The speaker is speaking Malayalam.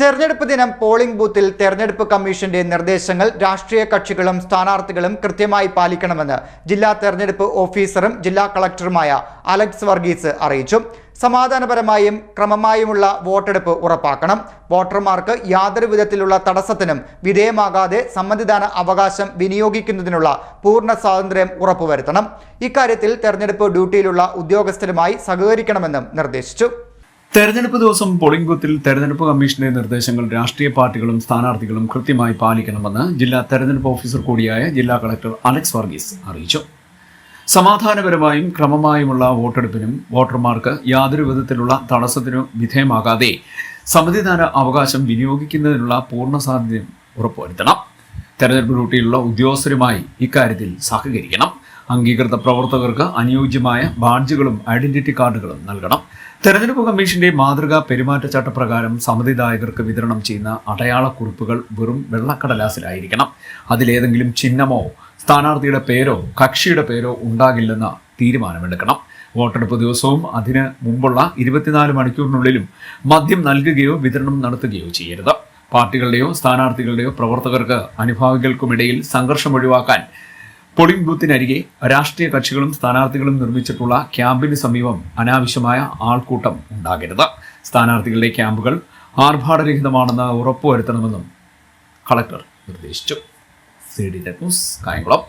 തെരഞ്ഞെടുപ്പ് ദിനം പോളിംഗ് ബൂത്തിൽ തെരഞ്ഞെടുപ്പ് കമ്മീഷന്റെ നിർദ്ദേശങ്ങൾ രാഷ്ട്രീയ കക്ഷികളും സ്ഥാനാർത്ഥികളും കൃത്യമായി പാലിക്കണമെന്ന് ജില്ലാ തെരഞ്ഞെടുപ്പ് ഓഫീസറും ജില്ലാ കളക്ടറുമായ അലക്സ് വർഗീസ് അറിയിച്ചു. സമാധാനപരമായും ക്രമമായുമുള്ള വോട്ടെടുപ്പ് ഉറപ്പാക്കണം. വോട്ടർമാർക്ക് യാതൊരു വിധത്തിലുള്ള തടസ്സത്തിനും വിധേയമാകാതെ സമ്മതിദാന അവകാശം വിനിയോഗിക്കുന്നതിനുള്ള പൂർണ സ്വാതന്ത്ര്യം ഉറപ്പുവരുത്തണം. ഇക്കാര്യത്തിൽ തെരഞ്ഞെടുപ്പ് ഡ്യൂട്ടിയിലുള്ള ഉദ്യോഗസ്ഥരുമായി സഹകരിക്കണമെന്നും നിർദ്ദേശിച്ചു. തെരഞ്ഞെടുപ്പ് ദിവസം പോളിംഗ് ബൂത്തിൽ തെരഞ്ഞെടുപ്പ് കമ്മീഷന്റെ നിർദ്ദേശങ്ങൾ രാഷ്ട്രീയ പാർട്ടികളും സ്ഥാനാർത്ഥികളും കൃത്യമായി പാലിക്കണമെന്ന് ജില്ലാ തെരഞ്ഞെടുപ്പ് ഓഫീസർ കൂടിയായ ജില്ലാ കളക്ടർ അലക്സ് വർഗീസ് അറിയിച്ചു. സമാധാനപരമായും ക്രമമായുമുള്ള വോട്ടെടുപ്പിനും വോട്ടർമാർക്ക് യാതൊരു വിധത്തിലുള്ള തടസ്സത്തിനും വിധേയമാകാതെ സമ്മതിദാന അവകാശം വിനിയോഗിക്കുന്നതിനുള്ള പൂർണ സാധ്യതയും ഉറപ്പുവരുത്തണം. തെരഞ്ഞെടുപ്പ് ഡ്യൂട്ടിയിലുള്ള ഉദ്യോഗസ്ഥരുമായി ഇക്കാര്യത്തിൽ സഹകരിക്കണം. അംഗീകൃത പ്രവർത്തകർക്ക് അനുയോജ്യമായ ബാഡ്ജുകളും ഐഡന്റിറ്റി കാർഡുകളും നൽകണം. തെരഞ്ഞെടുപ്പ് കമ്മീഷന്റെ മാതൃകാ പെരുമാറ്റച്ചട്ടപ്രകാരം സമ്മതിദായകർക്ക് വിതരണം ചെയ്യുന്ന അടയാളക്കുറിപ്പുകൾ വെറും വെള്ളക്കടലാസിലായിരിക്കണം. അതിലേതെങ്കിലും ചിഹ്നമോ സ്ഥാനാർത്ഥിയുടെ പേരോ കക്ഷിയുടെ പേരോ ഉണ്ടാകില്ലെന്ന് തീരുമാനമെടുക്കണം. വോട്ടെടുപ്പ് ദിവസവും അതിന് മുമ്പുള്ള ഇരുപത്തിനാല് മണിക്കൂറിനുള്ളിലും മദ്യം നൽകുകയോ വിതരണം നടത്തുകയോ ചെയ്യരുത്. പാർട്ടികളുടെയോ സ്ഥാനാർത്ഥികളുടെയോ പ്രവർത്തകർക്ക് അനുഭാവികൾക്കുമിടയിൽ സംഘർഷം ഒഴിവാക്കാൻ പോളിംഗ് ബൂത്തിനരികെ രാഷ്ട്രീയ കക്ഷികളും സ്ഥാനാർത്ഥികളും നിർമ്മിച്ചിട്ടുള്ള ക്യാമ്പിന് സമീപം അനാവശ്യമായ ആൾക്കൂട്ടം ഉണ്ടാകരുത്. സ്ഥാനാർത്ഥികളുടെ ക്യാമ്പുകൾ ആർഭാടരഹിതമാണെന്ന് ഉറപ്പുവരുത്തണമെന്നും കളക്ടർ നിർദ്ദേശിച്ചു. C D news Kayamkulam.